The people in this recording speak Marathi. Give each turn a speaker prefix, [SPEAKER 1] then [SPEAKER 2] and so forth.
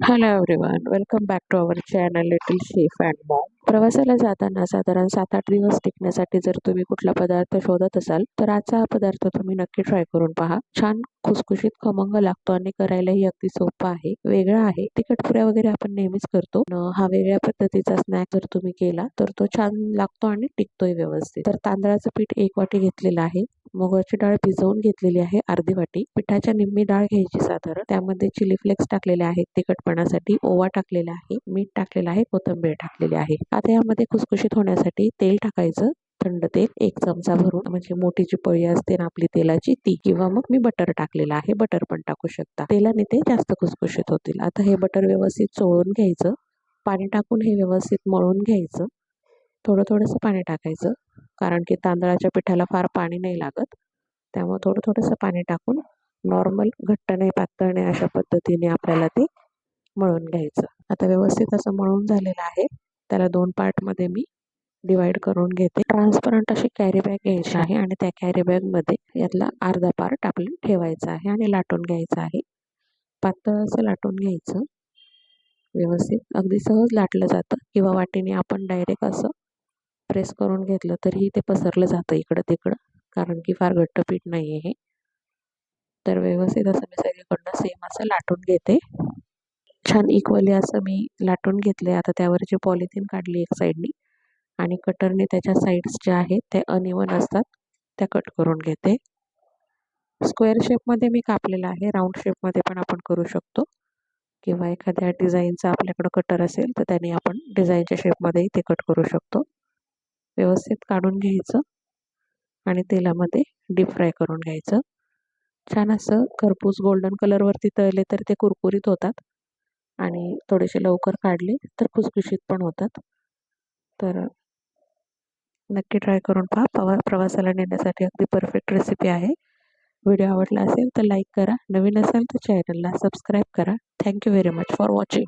[SPEAKER 1] Hello everyone welcome back to our channel little chef and mom प्रवासाला जाताना साधारण सात आठ दिवस टिकण्यासाठी जर तुम्ही कुठला पदार्थ शोधत असाल तर आजचा हा पदार्थ तुम्ही नक्की ट्राय करून पहा. छान खुसखुशीत खमंग लागतो आणि करायलाही अगदी सोपा आहे वेगळा आहे. तिखटपुऱ्या वगैरे आपण नेहमीच करतो. न हा वेगळ्या पद्धतीचा स्नॅक जर तुम्ही केला तर तो छान लागतो आणि टिकतोय व्यवस्थित. तर तांदळाचं पीठ एक वाटी घेतलेलं आहे. मुगाची डाळ भिजवून घेतलेली आहे अर्धी वाटी. पिठाच्या निम्मी डाळ घ्यायची साधारण. त्यामध्ये चिली फ्लेक्स टाकलेले आहेत तिखटपणासाठी ओवा टाकलेला आहे मीठ टाकलेलं आहे कोथिंबीर टाकलेली आहे. आता यामध्ये खुसखुशीत होण्यासाठी तेल टाकायचं. थंड तेल एक चमचा भरून. म्हणजे मोठी जी पळी असते ना आपली तेलाची ती. किंवा मग मी बटर टाकलेलं आहे. बटर पण टाकू शकता. तेलाने ते जास्त खुसखुशीत होतील. आता हे बटर व्यवस्थित चोळून घ्यायचं. पाणी टाकून हे व्यवस्थित मळून घ्यायचं. थोडं थोडंसं पाणी टाकायचं. कारण की तांदळाच्या पिठाला फार पाणी नाही लागत. त्यामुळे थोडं थोडंसं पाणी टाकून नॉर्मल घट्ट नाही पातळ नाही अशा पद्धतीने आपल्याला ते मळून घ्यायचं. आता व्यवस्थित असं मळून झालेलं आहे. त्याला दोन पार्टमध्ये मी डिवाइड करून घेते. ट्रान्सपरंट अशी कॅरी बॅग घ्यायची आहे आणि त्या कॅरी बॅगमध्ये यातला अर्धा पार्ट आपल्याला ठेवायचा आहे आणि लाटून घ्यायचा आहे. पातळ असं लाटून घ्यायचं. व्यवस्थित. अगदी सहज लाटलं जातं किंवा वाटीने आपण डायरेक्ट असं प्रेस करून घेतलं तरीही ते पसरलं जातं इकडं तिकडं कारण की फार घट्ट पीठ नाही आहे हे. तर व्यवस्थित असं मी सगळीकडनं सेम असं लाटून घेते. छान इक्वली असं मी लाटून घेतले आता त्यावरची पॉलिथिन काढली एक साईडनी आणि कटरने त्याच्या साईड्स ज्या आहेत त्या अनइवन असतात त्या कट करून घेते. स्क्वेअर शेपमध्ये मी कापलेला आहे. राऊंड शेपमध्ये पण आपण करू शकतो. किंवा एखाद्या डिझाईनचा आपल्याकडं कटर असेल तर त्याने आपण डिझाईनच्या शेपमध्येही ते कट करू शकतो. व्यवस्थित काढून घ्यायचं आणि तेलामध्ये डीप फ्राय करून घ्यायचं. छान असं खरपूस गोल्डन कलरवरती तळले तर ते कुरकुरीत होतात. आणि थोडेसे लवकर काढले तर खुसखुशीत पण होतात. तर नक्की ट्राय करून पहा. पवा प्रवासाला नेण्यासाठी अगदी परफेक्ट रेसिपी आहे. व्हिडिओ आवडला असेल तर लाईक करा. नवीन असाल तर चॅनलला सबस्क्राईब करा. Thank you very much for watching